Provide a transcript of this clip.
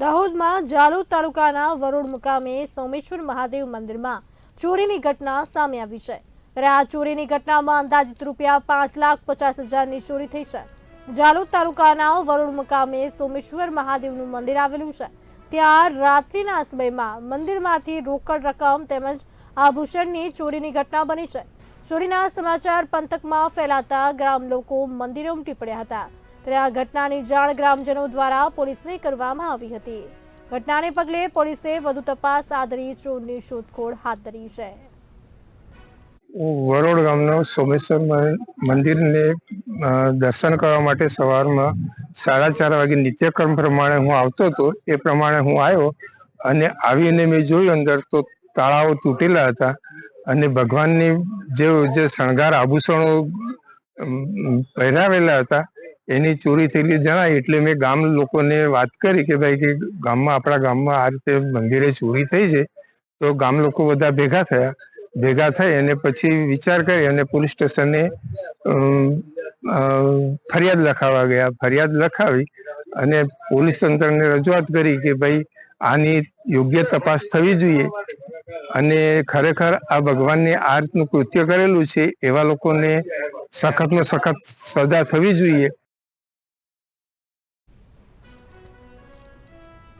દાહોદમાં જાલોદ તાલુકાના વરોડ મુકામે સોમેશ્વર મહાદેવ મંદિરમાં ચોરીની ઘટના સામે આવી છે. ત્યારે આ ચોરીની ઘટનામાં અંદાજિત રૂપિયા પાંચ લાખ પચાસ હજારની ચોરી થઈ છે. જાલોદ તાલુકાના વરોડ મુકામે સોમેશ્વર મહાદેવનું મંદિર આવેલું છે. ત્યાં રાત્રિના સમયમાં મંદિરમાંથી રોકડ રકમ તેમજ આભૂષણની ચોરીની ઘટના બની છે. ચોરીના સમાચાર પંથકમાં ફેલાતા ગ્રામ લોકો મંદિરે ઉમટી પડ્યા હતા. ત્યારે આ ઘટનાની જાણ ગ્રામજનો દ્વારા પોલીસને કરવામાં આવી હતી. ઘટનાને પગલે પોલીસે વધુ તપાસ આદરી ચોરની શોધખોળ હાથ ધરી છે. વરોડ ગામનો સોમેશ્વર મંદિરને દર્શન કરવા માટે સવારમાં સાડા ચાર વાગે નિત્યક્રમ પ્રમાણે હું આવતો હતો. એ પ્રમાણે હું આવ્યો અને આવીને મેં જોયું અંદર તો તાળાઓ તૂટેલા હતા અને ભગવાનની જે જે શણગાર આભૂષણો પહેરાવેલા હતા એની ચોરી થયેલી જણાય એટલે મેં ગામ લોકોને વાત કરી કે ભાઈ કે ગામમાં, આપણા ગામમાં આ રીતે મંદિરે ચોરી થઈ છે, તો ગામ લોકો બધા ભેગા થયા. ભેગા થઈ અને પછી વિચાર કરી અને પોલીસ સ્ટેશને ફરિયાદ લખાવા ગયા. ફરિયાદ લખાવી અને પોલીસ તંત્રને રજૂઆત કરી કે ભાઈ, આની યોગ્ય તપાસ થવી જોઈએ. અને ખરેખર આ ભગવાનને આ રીતનું કૃત્ય કરેલું છે, એવા લોકોને સખતમાં સખત સજા થવી જોઈએ.